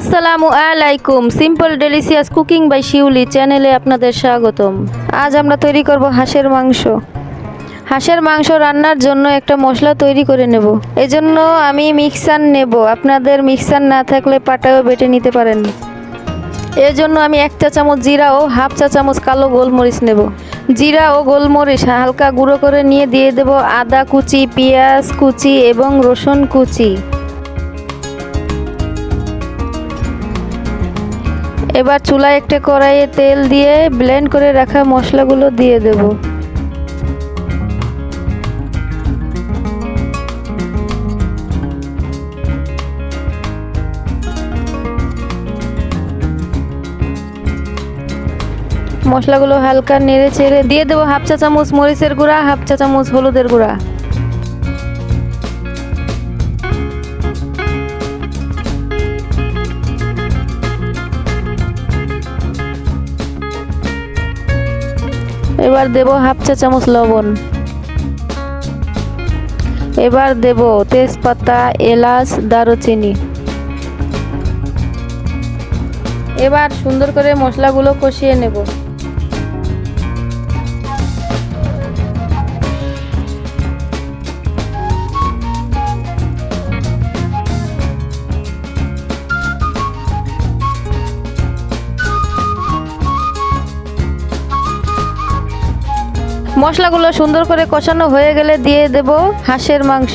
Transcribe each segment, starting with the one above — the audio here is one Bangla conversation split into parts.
আসসালামু আলাইকুম। Simple delicious cooking by Shiuli চ্যানেলে আপনাদের স্বাগতম। আজ আমরা তৈরি করব হাঁসের মাংস। হাঁসের মাংস রান্নার জন্য একটা মশলা তৈরি করে নেব। এজন্য আমি মিক্সার নেব। আপনাদের মিক্সার না থাকলে পাটাও বেটে নিতে পারেন। এর জন্য আমি এক চা চামচ জিরা ও হাফ চা চামচ কালো গোলমরিচ নেব। জিরা ও গোলমরিচ হালকা গুঁড়ো করে নিয়ে দিয়ে দেব আদা কুচি, পেঁয়াজ কুচি এবং রসুন কুচি। এবার চুলায় একটা কড়াইয়ে তেল দিয়ে ব্লেন্ড করে রাখা মশলাগুলো দিয়ে দেব। মশলাগুলো হালকা নেড়ে চেড়ে দিয়ে দেবো হাফ চা চামচ মরিচের গুঁড়া, হাফ চা চামচ হলুদের গুঁড়া। এবার দেব হাফ চা চামচ লবণ। এবার দেব তেজপাতা, এলাচ, দারুচিনি। এবার সুন্দর করে মশলাগুলো কষিয়ে নেব। মশলাগুলো সুন্দর করে কষানো হয়ে গেলে দিয়ে দেব হাঁসের মাংস।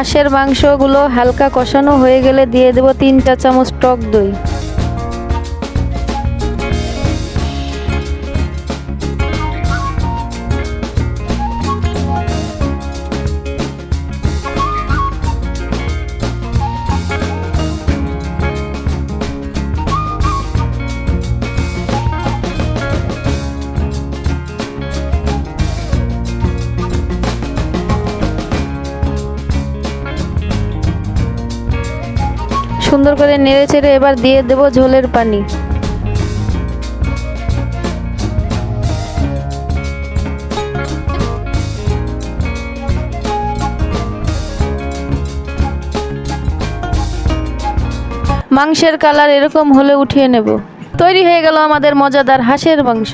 হাঁসের মাংসগুলো হালকা কষানো হয়ে গেলে দিয়ে দেব তিন চা চামচ টক দই। সুন্দর করে নেড়ে চেড়ে এবার দিয়ে দেব ঝোলের পানি। মাংসের কালার এরকম হলে উঠিয়ে নেব। তৈরি হয়ে গেল আমাদের মজাদার হাঁসের মাংস।